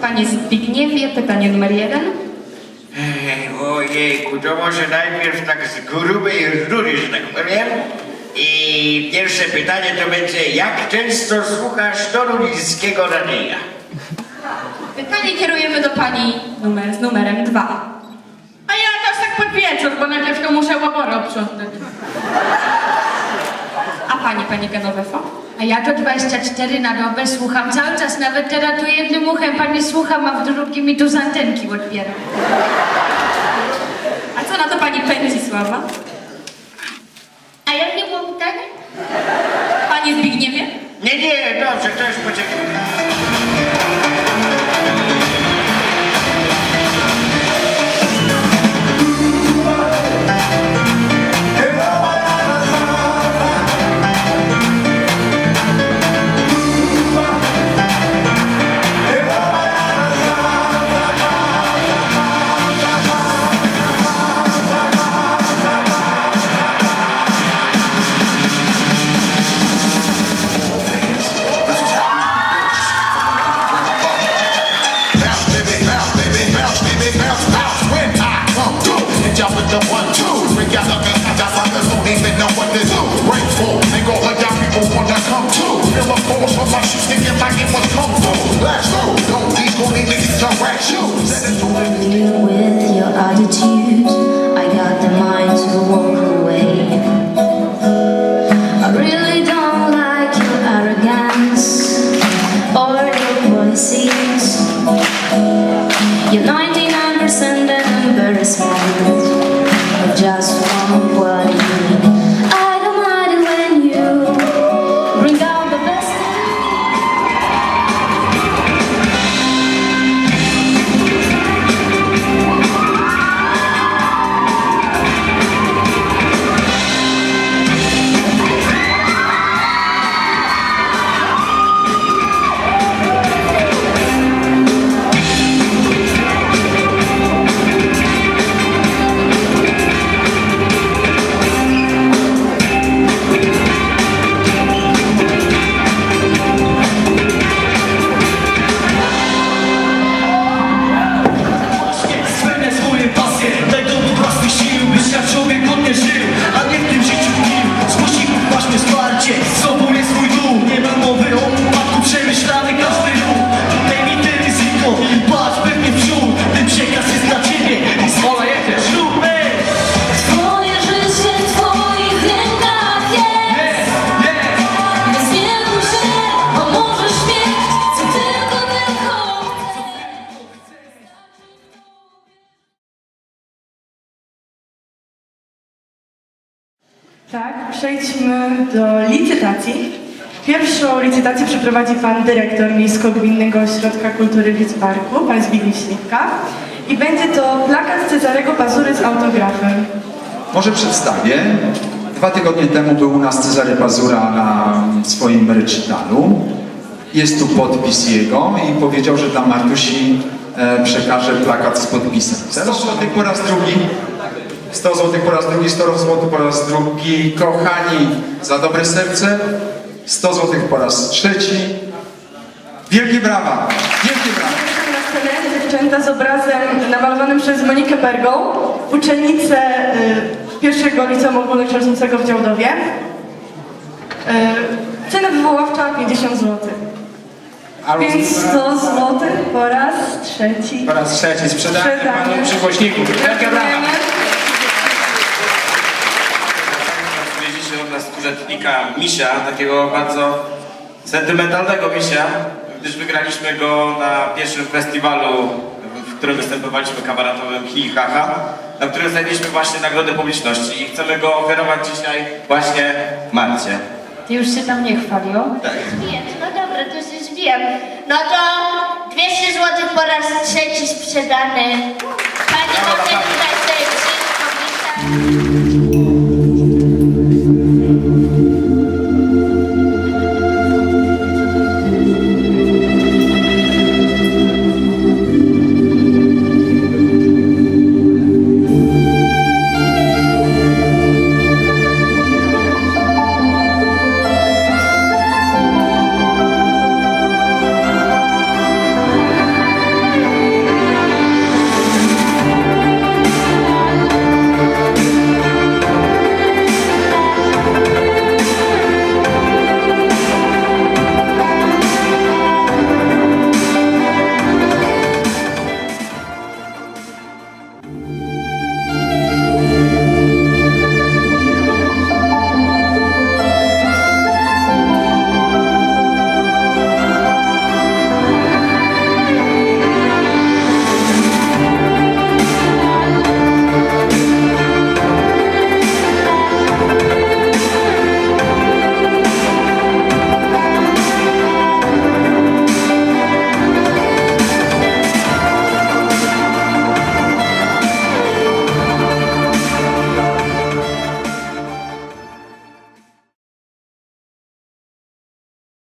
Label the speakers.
Speaker 1: Panie Zbigniewie, pytanie numer jeden.
Speaker 2: Ej, Ojejku, to może najpierw tak z grubej rury, że tak powiem. I pierwsze pytanie to będzie, jak często słuchasz toruńskiego radia?
Speaker 1: Pytanie kierujemy do Pani numer, z numerem dwa.
Speaker 3: A ja też tak pod wieczór, bo najpierw to muszę łaborę obprzątnąć.
Speaker 1: A Pani, Pani Genowefo?
Speaker 4: A ja to 24 na dobę słucham cały czas, nawet teraz tu jednym uchem pani słucham, a w drugim mi tu z antenki odbieram.
Speaker 1: A co na to Pani Pędzisława?
Speaker 4: A jakie było pytanie?
Speaker 1: Panie Zbigniewie?
Speaker 2: Nie, nie, dobrze, to już poczekaj.
Speaker 5: One, two. Bring y'all up and y'all don't even know what to do. Break full, and go let y'all people wanna come too. Feel a force from my shoes, thinking like it. Blast through,
Speaker 3: przejdźmy do licytacji. Pierwszą licytację przeprowadzi pan dyrektor Miejsko-Gminnego Ośrodka Kultury Widz Parku, pan Zbigniew Śliwka. I będzie to plakat Cezarego Pazury z autografem.
Speaker 6: Może przedstawię. Dwa tygodnie temu był u nas Cezary Pazura na swoim recitalu. Jest tu podpis jego i powiedział, że dla Martusi e, przekaże plakat z podpisem. 100 zł po raz drugi. 100 zł po raz drugi, 100 zł po raz drugi. Kochani, za dobre serce. 100 zł po raz trzeci. Wielkie brawa! Wielkie brawa!
Speaker 3: Na scenę dziewczęta z obrazem namalowanym przez Monikę Pergą, uczennicę y, pierwszego liceum ogólnokształcącego w Działdowie. Y, cena wywoławcza 50 zł. Więc 100 zł po raz trzeci.
Speaker 7: Po raz trzeci sprzedanie
Speaker 3: Sprzedanie.
Speaker 7: panu przygłośników. Wielkie brawa!
Speaker 8: Nas urzędnika Misia, takiego bardzo sentymentalnego Misia, gdyż wygraliśmy go na pierwszym festiwalu, w którym występowaliśmy kabaretowym Hi Haha, na którym znaleźliśmy właśnie nagrodę publiczności i chcemy go oferować dzisiaj właśnie Marcie.
Speaker 4: Ty już się tam nie chwalił?
Speaker 9: Wiem, no dobra, to już wiem. No to 200 zł po raz trzeci sprzedany. Pani tutaj sobie wszystko.